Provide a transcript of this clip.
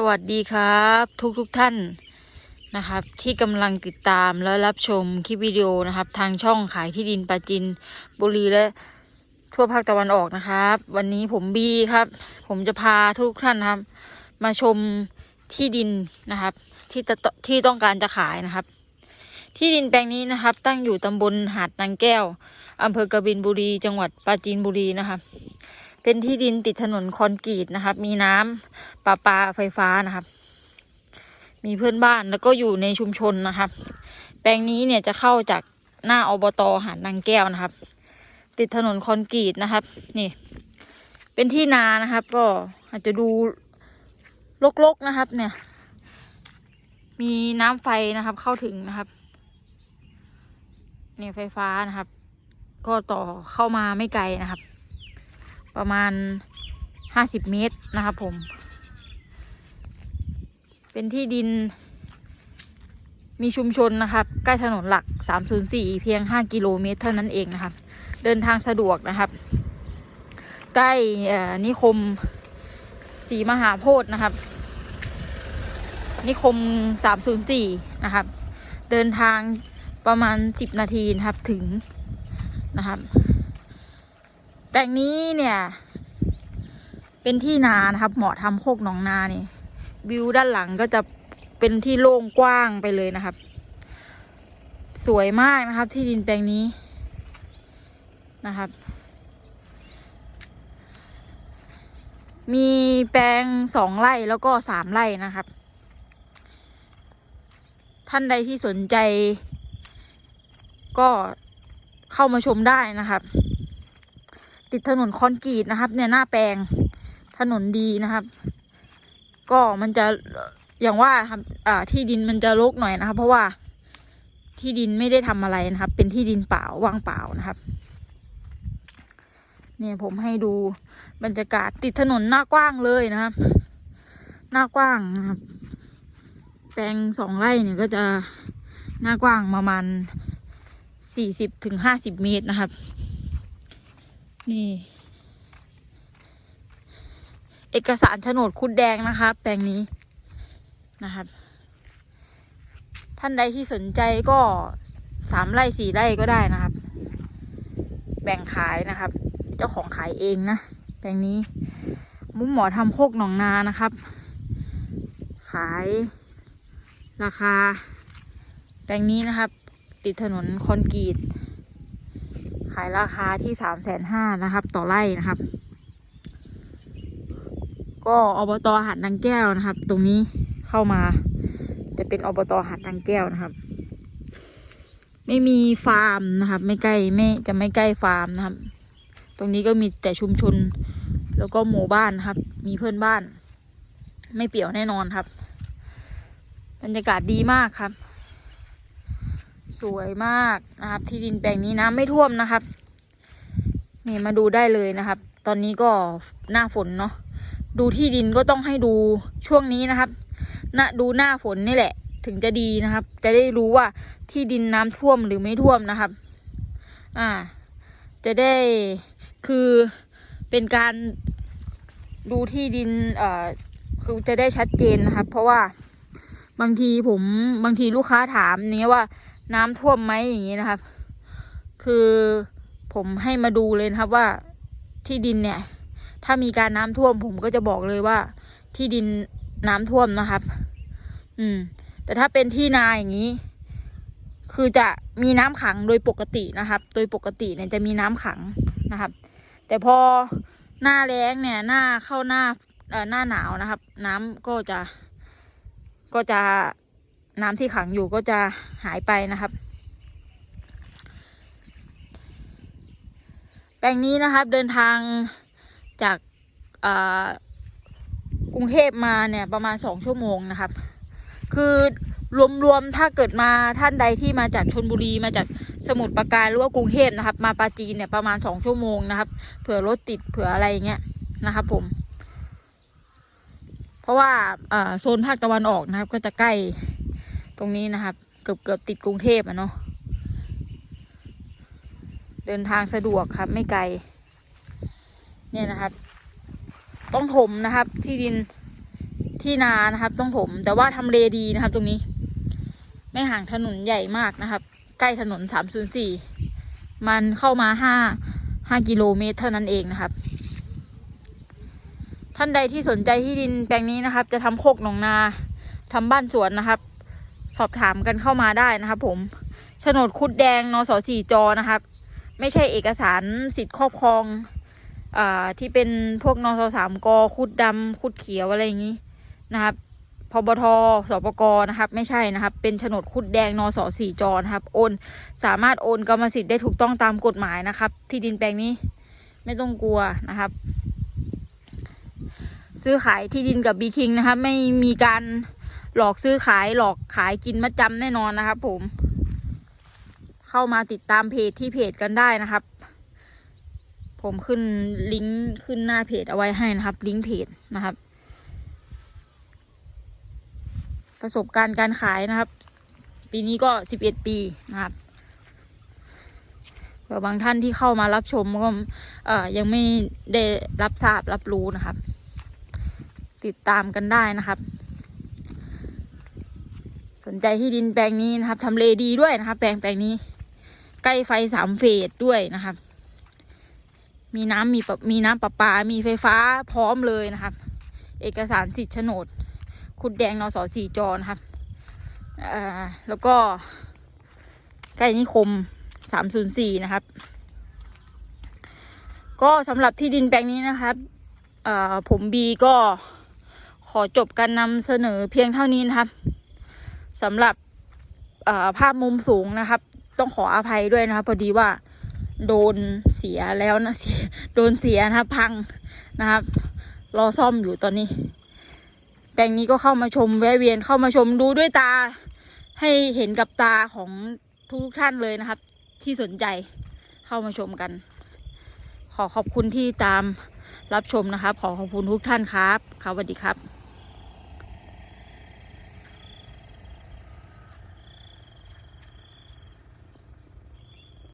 สวัสดีครับ ทุกทุกท่านนะครับ ที่กำลังติดตามและรับชมคลิปวิดีโอนะครับ ทางช่องขายที่ดินปราจินบุรีและทั่วภาคตะวันออกนะครับ วันนี้ผมบีครับ ผมจะพาทุกท่านนะครับ มาชมที่ดินนะครับ ที่ตะที่ต้องการจะขายนะครับ ที่ดินแปลงนี้นะครับ ตั้งอยู่ตำบลหาดนางแก้วอำเภอกบินบุรี จังหวัดปราจีนบุรีนะครับ เป็นที่ดินติดถนนคอนกรีตนะครับ มีน้ำประปาไฟฟ้านะครับ มีเพื่อนบ้านแล้วก็อยู่ในชุมชนนะครับ แปลงนี้เนี่ยจะเข้าจากหน้าอบตหาดนางแก้วนะครับ ติดถนนคอนกรีตนะครับ นี่ เป็นที่นานะครับ ก็อาจจะดูรกๆนะครับ เนี่ย มีน้ำไฟนะครับ เข้าถึงนะครับ เนี่ยไฟฟ้านะครับ ก็ต่อเข้ามาไม่ไกลนะครับ ประมาณห้าสิบเมตรนะครับผม เป็นที่ดิน มีชุมชนนะครับ ใกล้ถนนหลัก 304 เพียง 5 กิโลเมตรเท่านั้นเองนะครับ เดินทางสะดวกนะครับ ใกล้นิคมศรีมหาโพธิ์นะครับ นิคม 304 นะครับ เดินทางประมาณ 10 นาทีนะครับถึงนะครับ ลงนี้เนี่ย เป็นที่นานะครับ เหมาะทำโคกหนองนานี่ วิวด้านหลังก็จะเป็นที่โล่งกว้างไปเลยนะครับ สวยมากนะครับ ที่ดินแปลงนี้นะครับ มีแปลงสองไร่แล้วก็สามไร่นะครับ ท่านใดที่สนใจ ก็เข้ามาชมได้นะครับ ติดถนนคอนกรีตนะครับ เนี่ยหน้าแปลงถนนดีนะครับ ก็มันจะอย่างว่าครับอ่าที่ดินมันจะรกหน่อยนะครับ เพราะว่าที่ดินไม่ได้ทำอะไรนะครับ เป็นที่ดินเปล่าว่างเปล่านะครับ เนี่ยผมให้ดูบรรยากาศติดถนนหน้ากว้างเลยนะครับ หน้ากว้างนะครับ แปลงสองไร่เนี่ยก็จะหน้ากว้างประมาณสี่สิบถึงห้าสิบเมตรนะครับ นี่ เอกสารโฉนดคุดแดงนะครับแปลงนี้นะครับ ท่านใดที่สนใจก็สามไร่สี่ไร่ก็ได้นะครับ แบ่งขายนะครับ เจ้าของขายเองนะแปลงนี้ มุ้มหมอทำโคกหนองนานะครับ ขายราคา แปลงนี้นะครับ ติดถนนคอนกรีตายราคาที่สามแสนห้านะครับ ต่อไร่นะครับ ก็อบตหาดนางแก้วนะครับ ตรงนี้เข้ามา จะเป็นอบตหาดนางแก้วนะครับ ไม่มีฟาร์มนะครับ ไม่ใกล้ไม่จะไม่ใกล้ฟาร์มนะครับ ตรงนี้ก็มีแต่ชุมชน แล้วก็หมู่บ้านนครับ มีเพื่อนบ้าน ไม่เปี่ยวแน่นอนครับ บรรยากาศดีมากครับ สวยมากนะครับ ที่ดินแปลงนี้น้ำไม่ท่วมนะครับ นี่มาดูได้เลยนะครับ ตอนนี้ก็หน้าฝนเนาะดูที่ดินก็ต้องให้ดูช่วงนี้นะครับณดูหน้าฝนนี่แหละ ถึงจะดีนะครับ จะได้รู้ว่าที่ดินน้ำท่วมหรือไม่ท่วมนะครับ อ่า จะได้คือเป็นการดูที่ดินเอ่อคือจะได้ชัดเจนนะครับ เพราะว่าบางทีผมบางทีลูกค้าถามเนี้ยว่า น้ำท่วมไหมอย่างนี้นะครับ คือผมให้มาดูเลยนะครับว่าที่ดินเนี่ย ถ้ามีการน้ำท่วม ผมก็จะบอกเลยว่า ที่ดินน้ำท่วมนะครับ อืม แต่ถ้าเป็นที่นาอย่างนี้ คือจะมีน้ำขังโดยปกตินะครับ โดยปกติเนี่ยจะมีน้ำขังนะครับ แต่พอหน้าแล้งเนี่ย หน้าเข้าหน้าเอ่อหน้าหนาวนะครับ น้ำก็จะก็จะ น้ำที่ขังอยู่ก็จะหายไปนะครับ แปลงนี้นะครับเดินทางจากกรุงเทพมาเนี่ยประมาณสองชั่วโมงนะครับ คือรวมๆถ้าเกิดมาท่านใดที่มาจากชนบุรีมาจากสมุทรปราการหรือว่ากรุงเทพนะครับ มาปาจีนเนี่ยประมาณสองชั่วโมงนะครับ เผื่อรถติดเผื่ออะไรเงี้ยนะครับ ผม เพราะว่าโซนภาคตะวันออกนะครับ ก็จะใกล้ ตรงนี้นะครับ เกือบเกือบติดกรุงเทพอะเนาะเดินทางสะดวกครับ ไม่ไกล เนี่ยนะครับ ต้องถมนะครับ ที่ดินที่นานะครับ ต้องผมแต่ว่าทำเลดีนะครับ ตรงนี้ ไม่ห่างถนนใหญ่มากนะครับ ใกล้ถนนสามศูนย์สี่มันเข้ามาห้าห้ากิโลเมตรเท่านั้นเองนะครับ ท่านใดที่สนใจที่ดินแปลงนี้นะครับ จะทำโคกหนองนาทำบ้านสวนนะครับ สอบถามกันเข้ามาได้นะครับผมโฉนดคุดแดงนสสี่จอนะครับ ไม่ใช่เอกสารสิทธิ์ครอบครองอที่เป็นพวกนสสามกคุดดำคุดเขียวอะไรอย่างนี้นะครับพบทสปกนะครับไม่ใช่นะครับ เป็นโฉนดคุดแดงนสสี่จอนะครับ โอน สามารถโอนกรรมสิทธิ์ได้ถูกต้องตามกฎหมายนะครับ ที่ดินแปลงนี้ไม่ต้องกลัวนะครับ ซื้อขายที่ดินกับบีคิงนะครับ ไม่มีการ หลอกซื้อขายหลอกขายกินมัดจำแน่นอนนะครับผม เข้ามาติดตามเพจที่เพจกันได้นะครับ ผมขึ้นลิงก์ขึ้นหน้าเพจเอาไว้ให้นะครับ ลิงก์เพจนะครับ ประสบการณ์การขายนะครับ ปีนี้ก็สิบเอ็ดปีนะครับเผื่อบางท่านที่เข้ามารับชมก็เอ่อยังไม่ได้รับทราบรับรู้นะครับ ติดตามกันได้นะครับ นใจที่ดินแปลงนี้นะครับทำเลดีด้วยนะครับ แปลงแปลงนี้ ใกล้ไฟสามเฟสด้วยนะครับ มีน้ำมีปมีน้ำประปา มีไฟฟ้าพร้อมเลยนะครับ เอกสารสิทธิ์โฉนดคุดแดงนสสี่จอนะครับอ่าแล้วก็ ใกล้นิคมสามศูนย์สี่นะครับ ก็สำหรับที่ดินแปลงนี้นะครับอ่อผมบีก็ขอจบการนำเสนอเพียงเท่านี้นะครับ สำหรับภาพมุมสูงนะครับ ต้องขออภัยด้วยนะครับพอดีว่าโดนเสียแล้วนะเสียโดนเสียนะครับพังนะครับ รอซ่อมอยู่ตอนนี้ แปลงนี้ก็เข้ามาชมแวะเวียนเข้ามาชมดูด้วยตา ให้เห็นกับตาของทุกท่านเลยนะครับ ที่สนใจเข้ามาชมกัน ขอขอบคุณที่ตามรับชมนะครับ ขอขอบคุณทุกท่านครับครับสวัสดีครับ